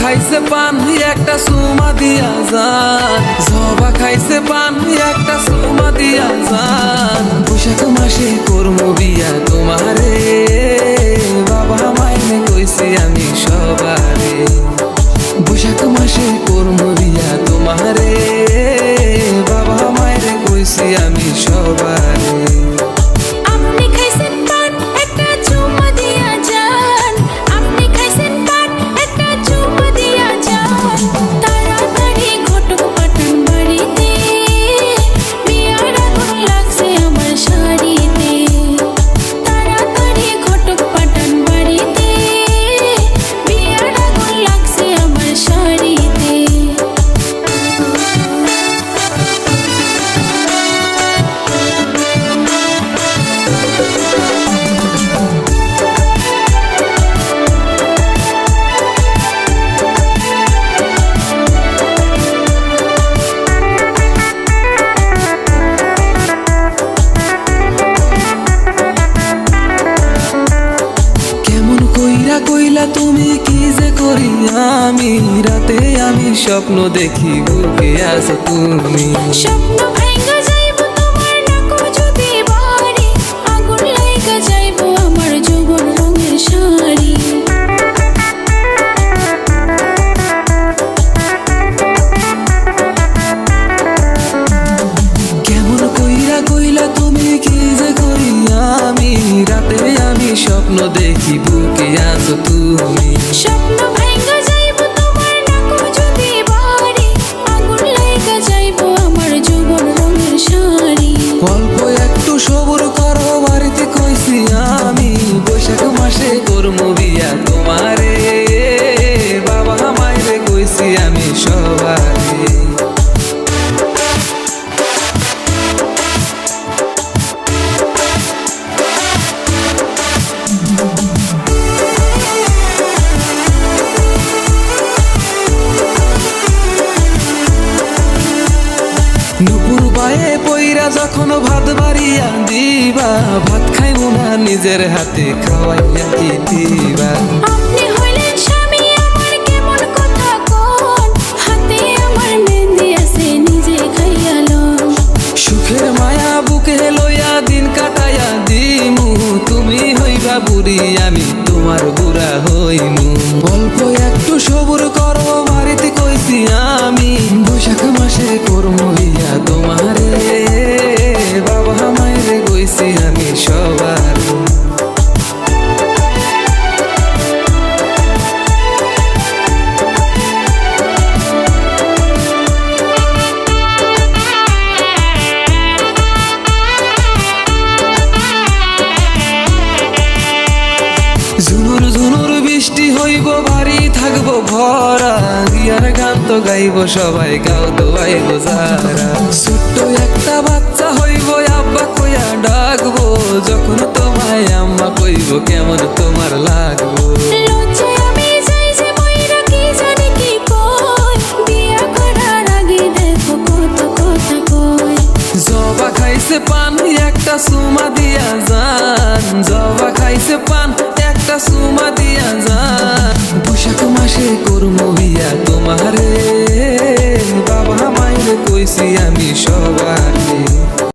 খাইছে পান একটা সুমা দিয়া যান জবা খাইছে পান একটা সুমা দিয়া যান সবারে কইলা তুমি কি যে করি আমি? রাতে আমি স্বপ্ন দেখি বুকে আছো তুমি। স্বপ্ন ভাঙ্গা যাইব তোমার নাকো যদি বাড়ি আগুন লাইগা যাইব আমার যৌবন রঙের শাড়ি। কেমন কইরা কইলা তুমি কি যে করি আমি? রাতে আমি স্বপ্ন দেখি বুকে আছো তুমি নুপুর পায়ে পইরা যখন ভাত বাড়িয়া দিবা ভাত খাই না নিজের হাতে খাওয়াইয়া কি দিবা? সুখের মায়া বুকে লইয়া দিন কাটাইয়া দিমু তুমি হইবা বুড়ি আমি তোমার বুড়া হইমু। অল্প একটু সবুর করো বাড়িতে কইছি আমি বৈশাখ মাসে করমু বৃষ্টি হইব বাড়ি থাকব, ভরা। গিয়ার গান তো গাইব সবাই, গাও তো আইব যারা। ছোট্ট একটা মাসে